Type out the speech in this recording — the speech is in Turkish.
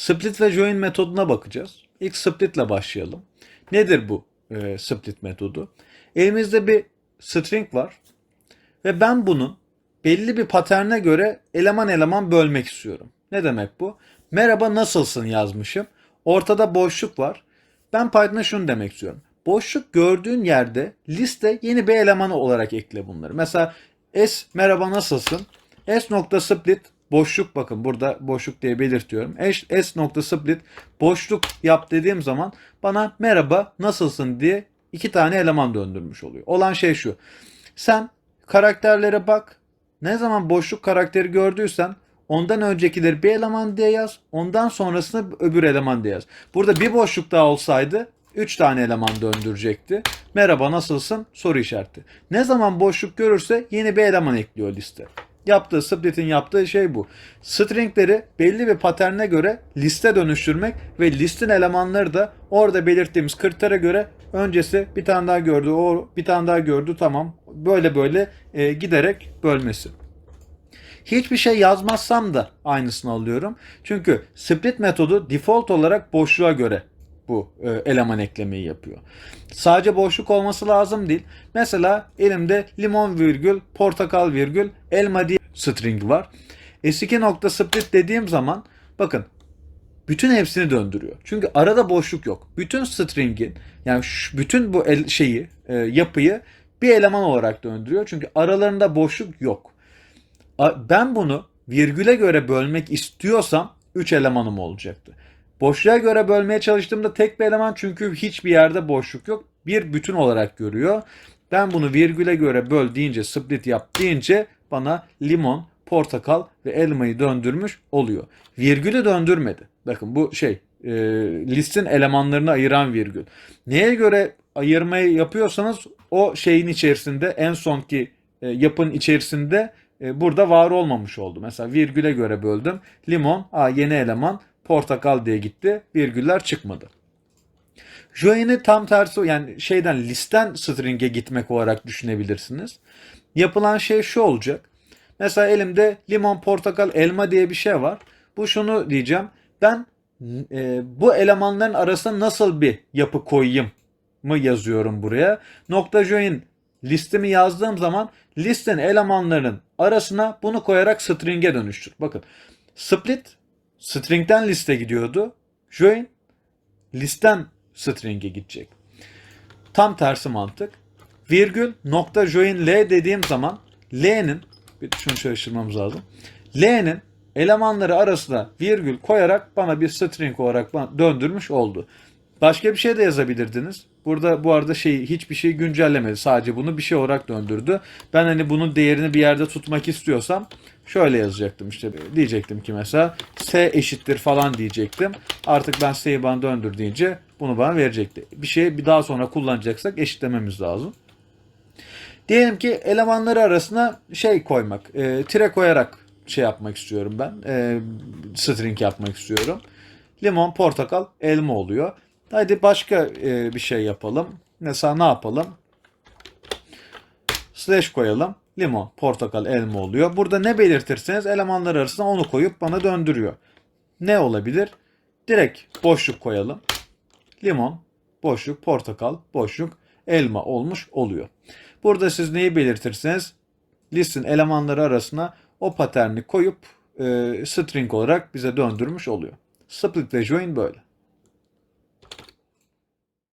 Split ve join metoduna bakacağız. İlk split ile başlayalım. Nedir bu e, split metodu? Elimizde bir string var ve ben bunun belli bir paterne göre eleman eleman bölmek istiyorum. Ne demek bu? Merhaba nasılsın yazmışım. Ortada boşluk var. Ben Python'a şunu demek istiyorum. Boşluk gördüğün yerde liste yeni bir elemanı olarak ekle bunları. Mesela s merhaba nasılsın? s nokta split boşluk bakın burada boşluk diye belirtiyorum. S, s nokta split boşluk yap dediğim zaman bana merhaba nasılsın diye iki tane eleman döndürmüş oluyor. Olan şey şu. Sen karakterlere bak. Ne zaman boşluk karakteri gördüysen ondan öncekileri bir eleman diye yaz. Ondan sonrasını öbür eleman diye yaz. Burada bir boşluk daha olsaydı 3 tane eleman döndürecekti. Merhaba nasılsın? Soru işareti. Ne zaman boşluk görürse yeni bir eleman ekliyor liste. Yaptığı split'in yaptığı şey bu. Stringleri belli bir paterne göre liste dönüştürmek ve listin elemanları da orada belirttiğimiz kritere göre öncesi bir tane daha gördü, o bir tane daha gördü tamam. Böyle böyle e, giderek bölmesi. Hiçbir şey yazmazsam da aynısını alıyorum. Çünkü split metodu default olarak boşluğa göre bu e, eleman eklemeyi yapıyor. Sadece boşluk olması lazım değil. Mesela elimde limon virgül portakal virgül elma diye string var. S2 nokta split dediğim zaman bakın bütün hepsini döndürüyor. Çünkü arada boşluk yok. Bütün string'in yani şu- bütün bu el, şeyi e, yapıyı bir eleman olarak döndürüyor. Çünkü aralarında boşluk yok. A- Ben bunu virgüle göre bölmek istiyorsam 3 elemanım olacaktı. Boşluğa göre bölmeye çalıştığımda tek bir eleman çünkü hiçbir yerde boşluk yok. Bir bütün olarak görüyor. Ben bunu virgüle göre böl deyince, split yap deyince bana limon, portakal ve elmayı döndürmüş oluyor. Virgülü döndürmedi. Bakın bu şey e, listin elemanlarını ayıran virgül. Neye göre ayırmayı yapıyorsanız o şeyin içerisinde en sonki e, yapın içerisinde e, burada var olmamış oldu. Mesela virgüle göre böldüm. Limon, a yeni eleman, portakal diye gitti. Virgüller çıkmadı. Join'i tam tersi yani şeyden listen string'e gitmek olarak düşünebilirsiniz. Yapılan şey şu olacak. Mesela elimde limon, portakal, elma diye bir şey var. Bu şunu diyeceğim. Ben e, bu elemanların arasına nasıl bir yapı koyayım mı yazıyorum buraya. Nokta join listemi yazdığım zaman listenin elemanlarının arasına bunu koyarak string'e dönüştür. Bakın split string'den liste gidiyordu. Join listen string'e gidecek. Tam tersi mantık. Virgül nokta join L dediğim zaman L'nin bir şunu çalıştırmamız lazım. L'nin elemanları arasına virgül koyarak bana bir string olarak döndürmüş oldu. Başka bir şey de yazabilirdiniz. Burada bu arada şey hiçbir şey güncellemedi. Sadece bunu bir şey olarak döndürdü. Ben hani bunun değerini bir yerde tutmak istiyorsam şöyle yazacaktım işte diyecektim ki mesela s eşittir falan diyecektim. Artık ben s'yi bana döndür deyince bunu bana verecekti. Bir şey bir daha sonra kullanacaksak eşitlememiz lazım. Diyelim ki elemanları arasına şey koymak, e, tire koyarak şey yapmak istiyorum ben. E, string yapmak istiyorum. Limon, portakal, elma oluyor. Hadi başka e, bir şey yapalım. Mesela ne yapalım? Slash koyalım. Limon, portakal, elma oluyor. Burada ne belirtirseniz elemanlar arasında onu koyup bana döndürüyor. Ne olabilir? Direkt boşluk koyalım. Limon, boşluk, portakal, boşluk, elma olmuş oluyor. Burada siz neyi belirtirseniz listin elemanları arasına o paterni koyup e, string olarak bize döndürmüş oluyor. Split ve join böyle.